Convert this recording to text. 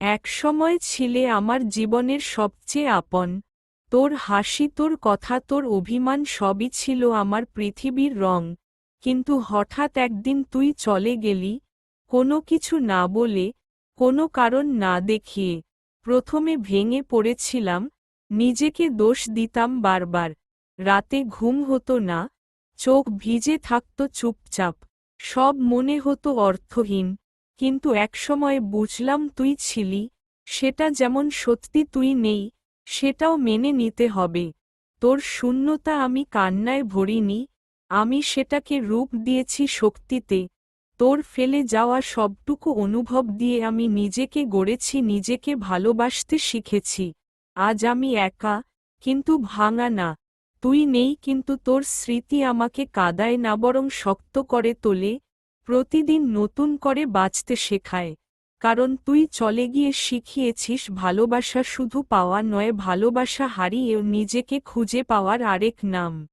একসময় ছিলে আমার জীবনের সবচেয়ে আপন। তোর হাসি, তোর কথা, তোর অভিমান সবই ছিল আমার পৃথিবীর রং। কিন্তু হঠাৎ একদিন তুই চলে গেলি, কোনো কিছু না বলে, কোনো কারণ না দেখিয়ে। প্রথমে ভেঙে পড়েছিলাম, নিজেকে দোষ দিতাম বারবার। রাতে ঘুম হতো না, চোখ ভিজে থাকত চুপচাপ। সব মনে হতো অর্থহীন। কিন্তু একসময় বুঝলাম তুই ছিলি, সেটা যেমন সত্যি তুই নেই, সেটাও মেনে নিতে হবে। তোর শূন্যতা আমি কান্নায় ভরিনি, আমি সেটাকে রূপ দিয়েছি শক্তিতে। তোর ফেলে যাওয়া সবটুকু অনুভব দিয়ে আমি নিজেকে গড়েছি, নিজেকে ভালোবাসতে শিখেছি। আজ আমি একা, কিন্তু ভাঙা না। তুই নেই, কিন্তু তোর স্মৃতি আমাকে কাদায় না বরং শক্ত করে তোলে প্রতিদিন নতুন করে বাঁচতে শেখায়। কারণ তুই চলে গিয়ে শিখিয়েছিস ভালোবাসা শুধু পাওয়া নয়, ভালোবাসা হারিয়েও নিজেকে খুঁজে পাওয়ার আরেক নাম।